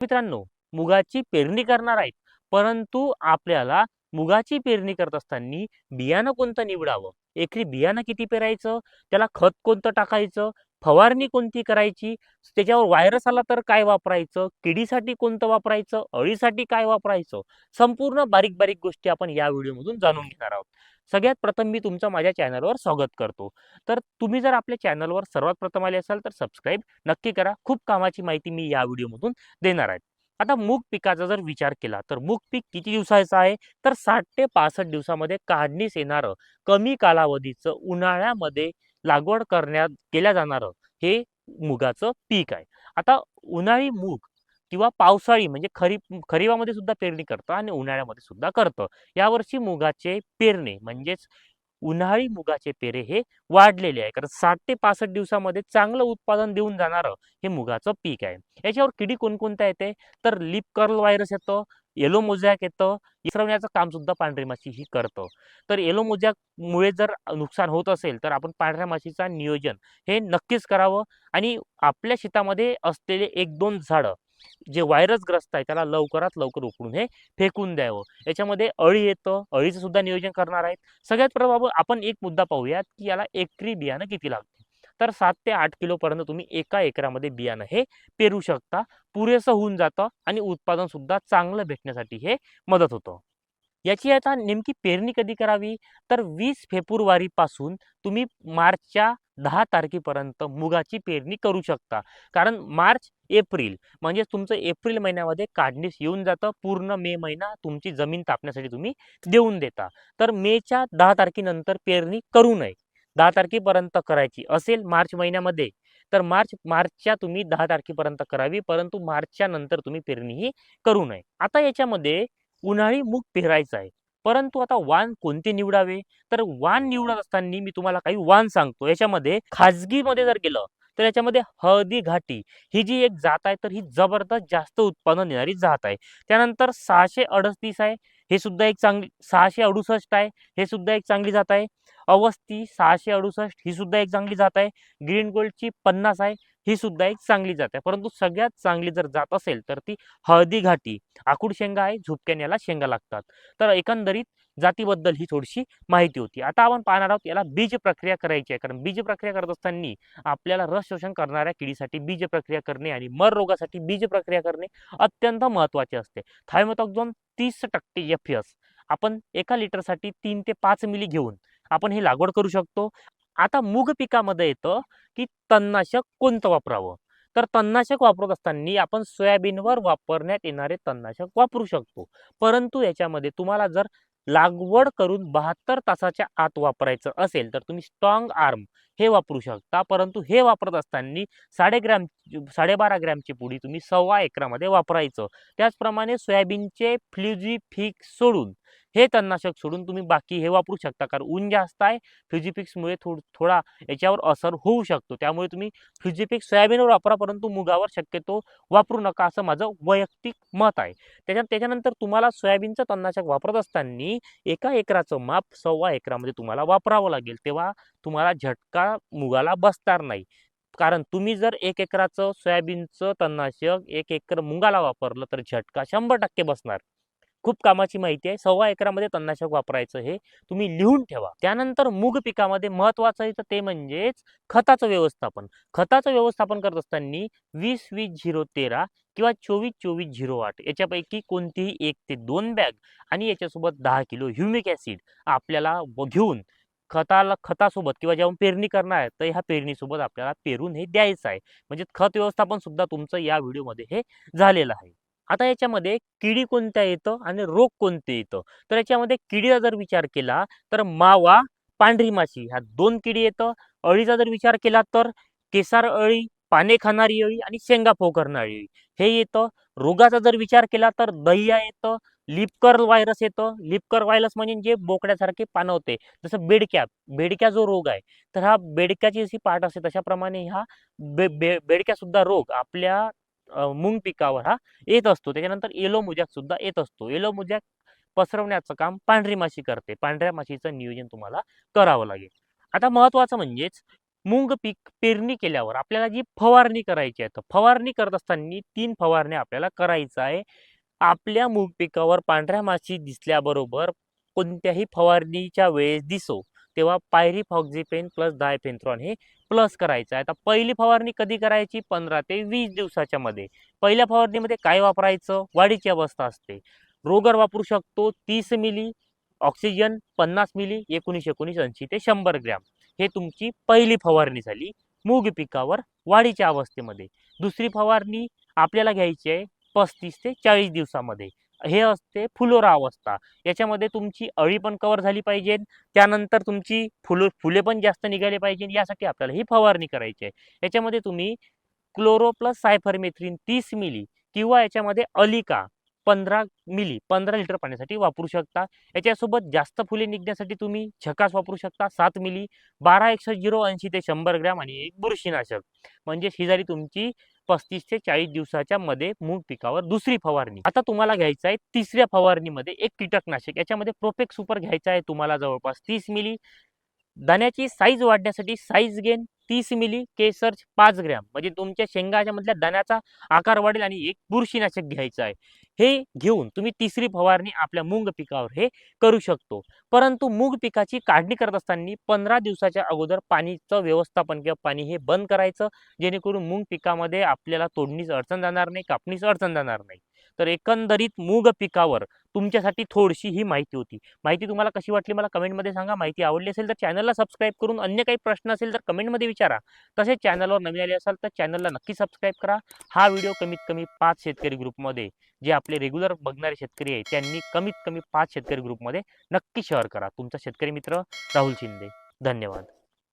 मित्रांनो मुगाची पेरणी करणार आहेत. परंतु आपल्याला मुगाची पेरणी करत असताना बियाणं कोणतं निवडावं? एकरी बियाणं किती पेरायचं? त्याला खत कोणतं टाकायचं? फवारणी कोणती करायची? त्याच्यावर व्हायरस आला तर काय वापरायचं? किडीसाठी कोणतं वापरायचं? अळीसाठी काय वापरायचं? संपूर्ण बारीक बारीक गोष्टी आपण या व्हिडिओमधून जाणून घेणार आहोत. सगळ्यात प्रथम मी तुमचं माझ्या चॅनलवर स्वागत करतो. तर तुम्ही जर आपल्या चॅनलवर सर्वात प्रथम आले असाल तर सबस्क्राईब नक्की करा. खूप कामाची माहिती मी या व्हिडिओमधून देणार आहे. आता मूग पिकाचा जर विचार केला तर मूग पीक किती दिवसाचं आहे? तर साठ ते पासष्ट दिवसामध्ये काढणीस येणारं कमी कालावधीचं उन्हाळ्यामध्ये लागवड करण्यात केल्या जाणारं हे मुगाचं पीक आहे. आता उन्हाळी मूग किंवा पावसाळी म्हणजे खरीप खरीपामध्ये सुद्धा पेरणी करतं आणि उन्हाळ्यामध्ये सुद्धा करतं. यावर्षी मुगाचे पेरणे म्हणजेच उन्हाळी मुगाचे पेरे हे वाढलेले आहे. कारण साठ ते पासष्ट दिवसामध्ये चांगलं उत्पादन देऊन जाणारं हे मुगाचं पीक आहे. याच्यावर किडी कोणकोणत्या येते? तर लिप कर्ल व्हायरस येतं येलो मोजॅक येतं इसरवण्याचं काम सुद्धा पांढरी माशी ही करतं. तर येलो मोजॅकमुळे जर नुकसान होत असेल तर आपण पांढऱ्या माशीचा नियोजन हे नक्कीच करावं. आणि आपल्या शेतामध्ये असलेले एक दोन झाडं जे व्हायरसग्रस्त आहे त्याला लवकरात लवकर उकडून हे फेकून द्यावं. याच्यामध्ये अळी येतं अळीचं सुद्धा नियोजन करणार आहेत. सगळ्यात प्रथम आपण एक मुद्दा पाहूयात की याला एकरी बियाणं किती लागते? तर सात ते आठ किलोपर्यंत तुम्ही एका एकरामध्ये बियाणं हे पेरू शकता. पुरेसं होऊन जातं आणि उत्पादन सुद्धा चांगलं भेटण्यासाठी हे मदत होतं. याची आता नेमकी पेरणी कधी करावी? तर वीस फेब्रुवारीपासून तुम्ही मार्चच्या दहा तारखेपर्यंत मुगाची पेरणी करू शकता. कारण मार्च एप्रिल म्हणजे तुमचं एप्रिल महिन्यामध्ये काढणीस येऊन जातं. पूर्ण मे महिना तुमची जमीन तापण्यासाठी तुम्ही देऊन देता. तर मेच्या दहा तारखेनंतर पेरणी करू नये. दहा तारखेपर्यंत करायची असेल मार्च महिन्यामध्ये तर मार्च मार्चच्या तुम्ही दहा तारखेपर्यंत करावी परंतु मार्चच्या नंतर तुम्ही पेरणी ही करू नये. आता याच्यामध्ये उन्हाळी मूग पेरायचं आहे. परंतु आता वाण कोणते निवडावे? तर वाण निवडत असताना मी तुम्हाला काही वाण सांगतो. याच्यामध्ये खाजगीमध्ये जर गेलं तर याच्यामध्ये हळदी घाटी ही जी एक जात आहे तर ही जबरदस्त जास्त उत्पादन देणारी जात आहे. त्यानंतर सहाशे अडतीस आहे हे सुद्धा एक चांगली सहाशे अडुसष्ट आहे हे सुद्धा एक चांगली जात आहे. अवस्थी सहाशे अडुसष्ट ही सुद्धा एक चांगली जात आहे. ग्रीन गोल्डची पन्नास आहे ही सुद्धा एक चांगली जात आहे. परंतु सगळ्यात चांगली जर जात असेल तर ती हळदी घाटी आकुड शेंगा आहे झुपक्यान याला शेंगा लागतात. तर एकंदरीत जातीबद्दल ही थोडीशी माहिती होती. आता आपण पाहणार आहोत याला बीज प्रक्रिया करायची आहे. कारण बीज प्रक्रिया करत असताना आपल्याला रस शोषण करणाऱ्या किडीसाठी बीज प्रक्रिया करणे आणि मर रोगासाठी बीज प्रक्रिया करणे अत्यंत महत्त्वाचे असते. थायमोथॉक्झोन तीस टक्के एफ एस आपण एका लिटरसाठी तीन ते पाच मिली घेऊन आपण ही लागवड करू शकतो. आता मूग पिकामध्ये येतं की तणनाशक कोणतं वापरावं? तर तणनाशक वापरत असताना आपण सोयाबीनवर वापरण्यात येणारे तणनाशक वापरू शकतो. परंतु याच्यामध्ये तुम्हाला जर लागवड करून बहात्तर तासाच्या आत वापरायचं असेल तर तुम्ही स्ट्रॉंग आर्म हे वापरू शकता. परंतु हे वापरत असताना साडे ग्रॅम साडेबारा ग्रॅमची पुडी तुम्ही सव्वा एकरामध्ये वापरायचं. त्याचप्रमाणे सोयाबीनचे फ्ल्युजी फिक सोडून हे तणनाशक सोडून तुम्ही बाकी हे वापरू शकता. कारण ऊन जास्त आहे फिजिपिक्समुळे थोड थोडा याच्यावर असर होऊ शकतो. त्यामुळे तुम्ही फिजिपिक्स सोयाबीनवर वापरा परंतु मुगावर शक्यतो वापरू नका असं माझं वैयक्तिक मत आहे. त्याच्या त्याच्यानंतर तुम्हाला सोयाबीनचं तणनाशक वापरत असताना एका एकराचं माप सव्वा एकरामध्ये तुम्हाला वापरावं लागेल. तेव्हा तुम्हाला झटका मुगाला बसणार नाही. कारण तुम्ही जर एक एकराचं सोयाबीनचं तणनाशक एक एकर मुगाला वापरलं तर झटका शंभर टक्के बसणार. खूप कामाची माहिती आहे. सव्वा एकरामध्ये तणनाशक वापरायचं हे तुम्ही लिहून ठेवा. त्यानंतर मूग पिकामध्ये महत्वाचं आहे तर ते म्हणजेच खताचं व्यवस्थापन. खताचं व्यवस्थापन करत असताना वीस वीस झिरो तेरा किंवा चोवीस चोवीस झिरो आठ याच्यापैकी कोणतीही एक ते दोन बॅग आणि याच्यासोबत दहा किलो ह्युमिक ॲसिड आपल्याला घेऊन खताला खतासोबत किंवा जेव्हा पेरणी करणार आहे तर ह्या पेरणीसोबत आपल्याला पेरून हे द्यायचं आहे. म्हणजे खत व्यवस्थापन सुद्धा तुमचं या व्हिडिओमध्ये हे झालेलं आहे. आता याच्यामध्ये किडी कोणत्या येतं आणि रोग कोणते येतं? तर याच्यामध्ये किडीचा जर विचार केला तर मावा पांढरी माशी ह्या दोन किडी येतं. अळीचा जर विचार केला तर केसार अळी पाने खाणारी अळी आणि शेंगा फोकरणारी अळी. हे येतं. रोगाचा जर विचार केला तर दह्या येतं लिपकर व्हायरस येतं. लिपकर व्हायरस म्हणजे जे बोकड्यासारखे पानं होते जसं बेडक्या. बेडक्या जो रोग आहे तर हा बेडक्याची जशी पाठ असते तशाप्रमाणे ह्या बे बे बेडक्यासुद्धा रोग आपल्या मूग पिकावर हा येत असतो. त्याच्यानंतर येलो मुजॅक सुद्धा येत असतो. येलो मुजॅक पसरवण्याचं काम पांढरी माशी करते. पांढऱ्या माशीचं नियोजन तुम्हाला करावं लागेल. आता महत्वाचं म्हणजेच मूग पीक पेरणी केल्यावर आपल्याला जी फवारणी करायची आहे तर फवारणी करत असताना तीन फवारण्या आपल्याला करायचं आहे. आपल्या मूग पिकावर पांढऱ्या माशी दिसल्याबरोबर कोणत्याही फवारणीच्या वेळेस दिसो. तेव्हा पायरी फॉक्झिपेन प्लस डायफेन्थ्रॉन हे प्लस करायचं आहे. आता पहिली फवारणी कधी करायची? पंधरा ते वीस दिवसाच्या मध्ये. पहिल्या फवारणीमध्ये काय वापरायचं? वाढीची अवस्था असते. रोगर वापरू शकतो तीस मिली ऑक्सिजन पन्नास मिली एकोणीस एकोणीस ऐंशी ते शंभर ग्रॅम. हे तुमची पहिली फवारणी झाली मूग पिकावर वाढीच्या अवस्थेमध्ये. दुसरी फवारणी आपल्याला घ्यायची आहे पस्तीस ते चाळीस दिवसामध्ये. हे असते फुलोरा अवस्था. याच्यामध्ये तुमची अळी पण कव्हर झाली पाहिजे. त्यानंतर तुमची फुलं फुले पण जास्त निघाले पाहिजे. यासाठी आपल्याला ही फवारणी करायची आहे. याच्यामध्ये तुम्ही क्लोरो प्लस सायफरमेथ्रिन तीस मिली किंवा याच्यामध्ये अलिका पंधरा मिली पंधरा लिटर पाण्यासाठी वापरू शकता. याच्यासोबत जास्त फुले निघण्यासाठी तुम्ही झकास वापरू शकता सात मिली बारा एकशे झिरो ऐंशी ते शंभर ग्रॅम आणि एक बुरशीनाशक. म्हणजे ही झाली तुमची पस्तीस ते चाळीस दिवसाच्या मध्ये मूग पिकावर दुसरी फवारणी. आता तुम्हाला घ्यायचं आहे तिसऱ्या फवारणीमध्ये एक कीटकनाशक. याच्यामध्ये प्रोपेक सुपर घ्यायचा आहे तुम्हाला जवळपास तीस मिली. दाण्याची साईज वाढण्यासाठी साईज गेन तीस मिली केसर्च पाच ग्रॅम. म्हणजे तुमच्या शेंगाच्या मधल्या दाण्याचा आकार वाढेल आणि एक बुरशीनाशक घ्यायचं आहे. हे घेऊन तुम्ही तिसरी फवारणी आपल्या मूग पिकावर हे करू शकतो. परंतु मूग पिकाची काढणी करत असताना पंधरा दिवसाच्या अगोदर पाणीचं व्यवस्थापन किंवा पाणी हे बंद करायचं जेणेकरून मूग पिकामध्ये आपल्याला तोडणीच अडचण जाणार नाही कापणीच अडचण जाणार नाही. तर एकंदरीत मूग पिकावर तुमच्यासाठी थोडीशी ही माहिती होती. माहिती तुम्हाला कशी वाटली मला कमेंटमध्ये सांगा. माहिती आवडली असेल तर चॅनलला सबस्क्राईब करून अन्य काही प्रश्न असेल तर कमेंटमध्ये विचारा. तसेच चॅनलवर नवीन आले असाल तर चॅनलला नक्की सबस्क्राईब करा. हा व्हिडिओ कमीत कमी पाच शेतकरी ग्रुपमध्ये जे आपले रेग्युलर बघणारे शेतकरी आहे त्यांनी कमीत कमी पाच शेतकरी ग्रुपमध्ये नक्की शेअर करा. तुमचा शेतकरी मित्र राहुल शिंदे. धन्यवाद.